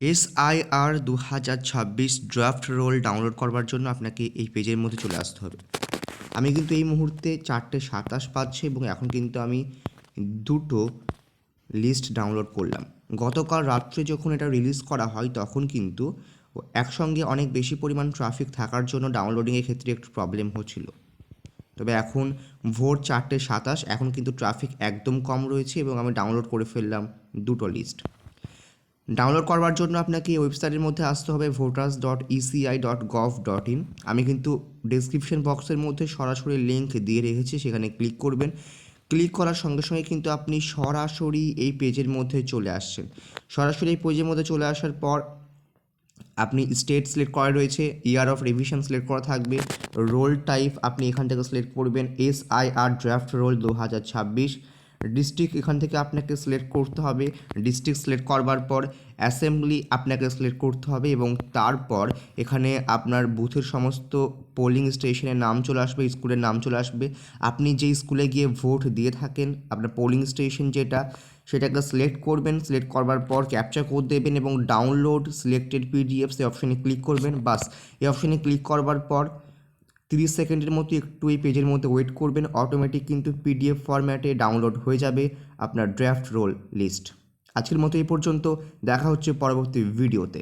S I আর দু হাজার ছাব্বিশ ড্রাফট রোল ডাউনলোড করবার জন্য আপনাকে এই পেজের মধ্যে চলে আসতে হবে। আমি কিন্তু এই মুহূর্তে চারটে সাতাশ পাচ্ছি এবং এখন কিন্তু আমি দুটো লিস্ট ডাউনলোড করলাম। গতকাল রাত্রে যখন এটা রিলিজ করা হয় তখন কিন্তু একসঙ্গে অনেক বেশি পরিমাণ ট্রাফিক থাকার জন্য ডাউনলোডিংয়ের ক্ষেত্রে একটু প্রবলেম হচ্ছিল। তবে এখন ভোর চারটে সাতাশ, এখন কিন্তু ট্রাফিক একদম কম রয়েছে এবং আমি ডাউনলোড করে ফেললাম দুটো লিস্ট। ডাউনলোড করবার জন্য আপনাকে ওয়েবসাইটের মধ্যে আসতে হবে voters dot ECI dot gov dot in আমি কিন্তু ডিসক্রিপশন বক্সের মধ্যে সরাসরি লিঙ্ক দিয়ে রেখেছি, সেখানে ক্লিক করবেন। ক্লিক করার সঙ্গে সঙ্গে কিন্তু আপনি সরাসরি এই পেজের মধ্যে চলে আসছেন। সরাসরি এই পেজের মধ্যে চলে আসার পর আপনি স্টেট সিলেক্ট করা রয়েছে ইয়ার অফ রিভিশন সিলেক্ট করা থাকবে রোল টাইপ আপনি এখান থেকে সিলেক্ট করবেন S I R draft roll দু হাজার ছাব্বিশ। ডিস্ট্রিক্ট এখান থেকে আপনাকে সিলেক্ট করতে হবে। ডিস্ট্রিক্ট সিলেক্ট করবার পর অ্যাসেম্বলি আপনাকে সিলেক্ট করতে হবে এবং তারপর এখানে আপনার বুথের সমস্ত পোলিং স্টেশনের নাম চলে আসবে স্কুলের নাম চলে আসবে। আপনি যে স্কুলে গিয়ে ভোট দিয়ে থাকেন, আপনার পোলিং স্টেশন যেটা, সেটাকে সিলেক্ট করবেন। সিলেক্ট করবার পর ক্যাপচার কোড দেবেন এবং ডাউনলোড সিলেক্টেড পিডিএফ সে অপশানে ক্লিক করবেন। বাস, এই অপশানে ক্লিক করবার পর তিরিশ সেকেন্ডের মতো একটু এই পেজের মধ্যে ওয়েট করবেন অটোমেটিক কিন্তু পিডিএফ ফরম্যাটে ডাউনলোড হয়ে যাবে আপনার ড্রাফট রোল লিস্ট আজকের মতো এই পর্যন্ত, দেখা হচ্ছে পরবর্তী ভিডিওতে